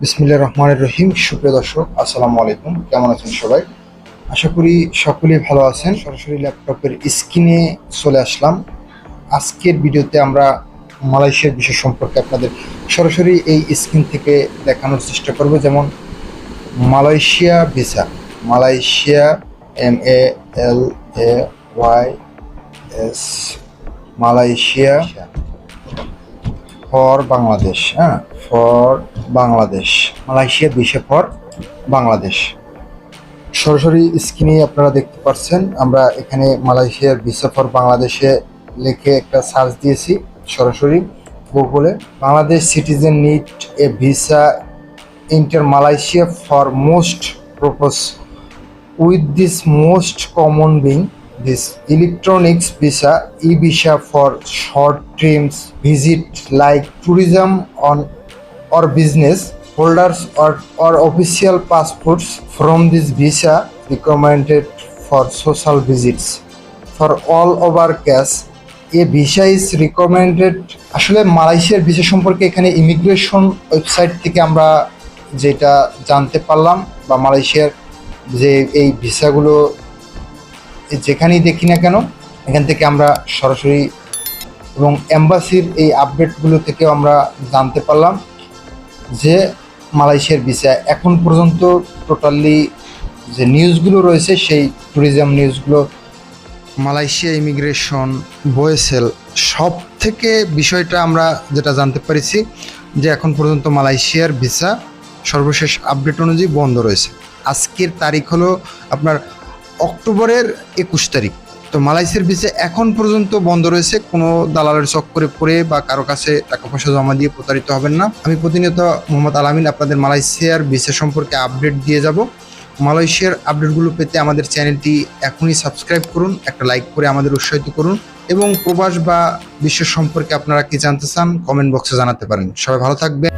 বিসমিল্লা রহমানের রহিম। সুপ্রিয় দর্শক, আসসালামু আলাইকুম। কেমন আছেন সবাই? আশা করি সকলেই ভালো আছেন। সরাসরি ল্যাপটপের স্ক্রিনে চলে আসলাম। আজকের ভিডিওতে আমরা মালয়েশিয়ার বিষয় সম্পর্কে আপনাদের সরাসরি এই স্ক্রিন থেকে দেখানোর চেষ্টা করব। যেমন, Malaysia visa. Malaysia M A L A Y S Malaysia. For Bangladesh হ্যাঁ? For Bangladesh. Malaysia visa for Bangladesh. সরাসরি স্ক্রিনে আপনারা দেখতে পাচ্ছেন আমরা এখানে মালয়েশিয়ার ভিসা ফর বাংলাদেশে লিখে একটা সার্চ দিয়েছি, সরাসরি গুগলে Bangladesh citizen need a visa enter Malaysia for most propose with this most common being this electronics visa e-visa for short trips visit like tourism on or business holders or, or official passports from this visa recommended for social visits for all over cash a visa is recommended আসলে মালয়েশিয়ার visa সম্পর্কে এখানে immigration website থেকে আমরা যেটা জানতে পারলাম বা মালয়েশিয়ার যে এই ভিসাগুলো যেখানেই দেখি না কেন, এখান থেকে আমরা সরাসরি এবং এম্বাসির এই আপডেটগুলো থেকেও আমরা জানতে পারলাম যে মালয়েশিয়ার ভিসা এখন পর্যন্ত টোটালি যে নিউজগুলো রয়েছে, সেই ট্যুরিজম নিউজগুলো মালয়েশিয়া ইমিগ্রেশন বয়েসেল সব থেকে বিষয়টা আমরা যেটা জানতে পেরেছি যে এখন পর্যন্ত মালয়েশিয়ার ভিসা সর্বশেষ আপডেট অনুযায়ী বন্ধ রয়েছে। আজকের তারিখ হলো আপনার অক্টোবরের একুশ তারিখ। তো মালয়েশিয়ার ভিসা এখন পর্যন্ত বন্ধ রয়েছে, কোনো দালালের চক্করে পড়ে বা কারও কাছে টাকা পয়সা জমা দিয়ে প্রতারিত হবেন না। আমি প্রতিনিয়ত মোহাম্মদ আলামিন আপনাদের মালয়েশিয়ার ভিসা সম্পর্কে আপডেট দিয়ে যাব। মালয়েশিয়ার আপডেটগুলো পেতে আমাদের চ্যানেলটি এখনই সাবস্ক্রাইব করুন, একটা লাইক করে আমাদের উৎসাহিত করুন এবং প্রবাস বা বিশ্ব সম্পর্কে আপনারা কি জানতে চান, কমেন্ট বক্সে জানাতে পারেন। সবাই ভালো থাকবেন।